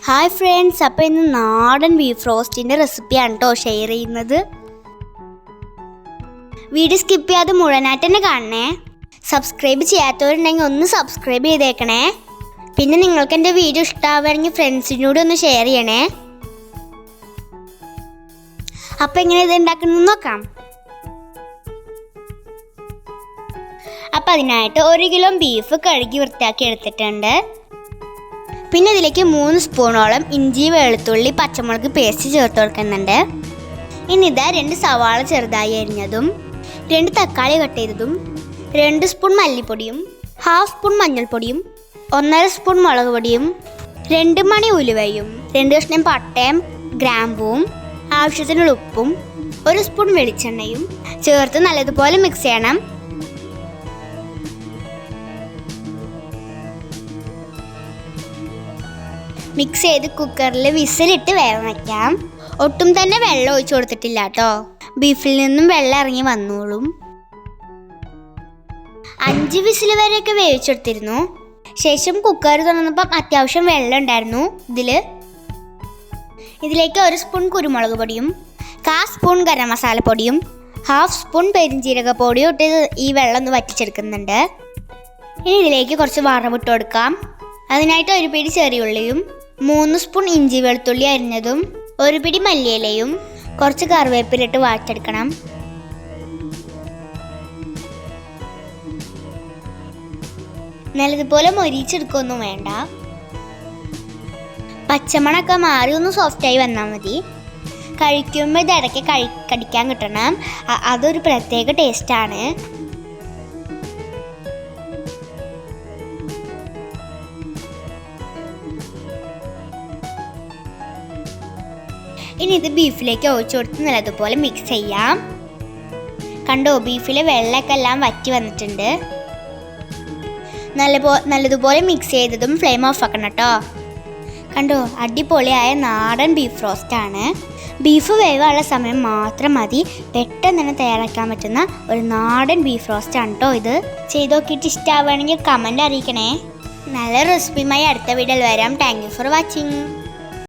Hi friends അപ്പോൾ ഇന്ന് നാടൻ ബീഫ് റോസ്റ്റിന്റെ റെസിപ്പിയാണ് കേട്ടോ ഷെയർ ചെയ്യുന്നത്. വീഡിയോ സ്കിപ്പ് ചെയ്യാതെ മുഴുവനായിട്ട് തന്നെ കാണണേ. സബ്സ്ക്രൈബ് ചെയ്യാത്തവരുണ്ടെങ്കിൽ ഒന്ന് സബ്സ്ക്രൈബ് ചെയ്തേക്കണേ. പിന്നെ നിങ്ങൾക്ക് എന്റെ വീഡിയോ ഇഷ്ടമാവുകയാണെങ്കിൽ ഫ്രണ്ട്സിനോട് ഒന്ന് ഷെയർ ചെയ്യണേ. അപ്പോൾ എങ്ങനെ ഇത് ഉണ്ടാക്കുന്നത് നോക്കാം. അപ്പം അതിനായിട്ട് ഒരു കിലോ ബീഫ് കഴുകി വൃത്തിയാക്കി എടുത്തിട്ടുണ്ട്. പിന്നെ ഇതിലേക്ക് മൂന്ന് സ്പൂണോളം ഇഞ്ചി വെളുത്തുള്ളി പച്ചമുളക് പേസ്റ്റ് ചേർത്ത് കൊടുക്കുന്നുണ്ട്. ഇനി ഇതാ രണ്ട് സവാള ചെറുതായി അരിഞ്ഞതും രണ്ട് തക്കാളി കട്ട് ചെയ്തതും രണ്ട് സ്പൂൺ മല്ലിപ്പൊടിയും ഹാഫ് സ്പൂൺ മഞ്ഞൾപ്പൊടിയും ഒന്നര സ്പൂൺ മുളക് പൊടിയും രണ്ട് മണി ഉലുവയും രണ്ട് കഷ്ണം പട്ടയും ഗ്രാമ്പുവും ആവശ്യത്തിനുള്ള ഉപ്പും ഒരു സ്പൂൺ വെളിച്ചെണ്ണയും ചേർത്ത് നല്ലതുപോലെ മിക്സ് ചെയ്യണം. മിക്സ് ചെയ്ത് കുക്കറിൽ വിസിലിട്ട് വേഗം വയ്ക്കാം ഒട്ടും തന്നെ വെള്ളം ഒഴിച്ചു കൊടുത്തിട്ടില്ല കേട്ടോ. ബീഫിൽ നിന്നും വെള്ളം ഇറങ്ങി വന്നോളും. അഞ്ച് വിസിൽ വരെയൊക്കെ വേവിച്ചെടുത്തിരുന്നു ശേഷം കുക്കർ തുറന്നപ്പം അത്യാവശ്യം വെള്ളം ഉണ്ടായിരുന്നു. ഇതിൽ ഇതിലേക്ക് ഒരു സ്പൂൺ കുരുമുളക് പൊടിയും കാ സ്പൂൺ ഗരം മസാല പൊടിയും ഹാഫ് സ്പൂൺ പെരിഞ്ജീരക പൊടിയും ഇട്ട് ഈ വെള്ളം ഒന്ന് വറ്റിച്ചെടുക്കുന്നുണ്ട്. ഇനി ഇതിലേക്ക് കുറച്ച് വറവിട്ട് കൊടുക്കാം. അതിനായിട്ട് ഒരു പിടി ചെറിയുള്ളിയും മൂന്ന് സ്പൂൺ ഇഞ്ചി വെളുത്തുള്ളി അരിഞ്ഞതും ഒരു പിടി മല്ലിയിലയും കുറച്ച് കറിവേപ്പിലിട്ട് വാട്ടെടുക്കണം നല്ലതുപോലെ മൊരിച്ചെടുക്കൊന്നും വേണ്ട. പച്ചമണൊക്കെ മാറി ഒന്ന് സോഫ്റ്റായി വന്നാൽ മതി. കഴിക്കുമ്പോൾ ഇത് ഇടയ്ക്ക് കഴി കടിക്കാൻ കിട്ടണം. അതൊരു പ്രത്യേക ടേസ്റ്റാണ് ഇനി ഇത് ബീഫിലേക്ക് ഒഴിച്ചു കൊടുത്ത് നല്ലതുപോലെ മിക്സ് ചെയ്യാം. കണ്ടോ ബീഫിലെ വെള്ളമൊക്കെ എല്ലാം വറ്റി വന്നിട്ടുണ്ട്. നല്ലപോ നല്ലതുപോലെ മിക്സ് ചെയ്തതും ഫ്ലെയിം ഓഫ് ആക്കണം കേട്ടോ. കണ്ടോ അടിപൊളിയായ നാടൻ ബീഫ് റോസ്റ്റ് ആണ്. ബീഫ് വേവാനുള്ള സമയം മാത്രം മതി. പെട്ടെന്ന് തന്നെ തയ്യാറാക്കാൻ പറ്റുന്ന ഒരു നാടൻ ബീഫ് റോസ്റ്റ് ആണ് കേട്ടോ ഇത്. ചെയ്ത് നോക്കിയിട്ട് ഇഷ്ടമാവുകയാണെങ്കിൽ കമന്റ് അറിയിക്കണേ. നല്ല റെസിപ്പിയുമായി അടുത്ത വീഡിയോയിൽ വരാം. Thank you for watching